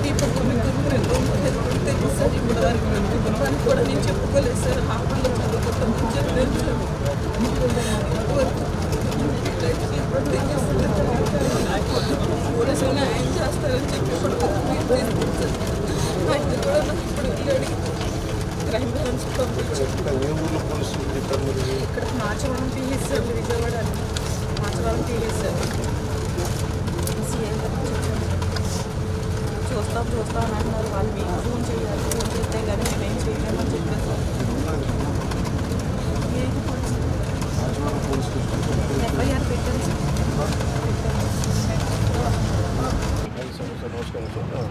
ఈ పక్కన గురువులు తెలుసు ఇప్పటి కూడా నేను చెప్పుకోలేదు సార్ హాస్పిటల్లో చదువుకుంటాం మంచిగా తెలుసు ఆయన చేస్తారని చెప్పి ఇప్పుడు ఆయన కూడా ఇప్పుడు అడిగి క్రైమ్ బ్రాంచ్ ఇక్కడ మార్చవరం టీవీ విజయవాడ మార్చవరం టీవీ చూస్తాం చూస్తాం అని వాళ్ళు. మీకు ఫోన్ చేయాలి ఫోన్ చేస్తే కానీ మేమేం చేయలేము చెప్పారు సార్ ఏంటి police Rajavada police station FIR పెట్టారు సార్ హాయ్ సార్ సార్ నమస్కారం సార్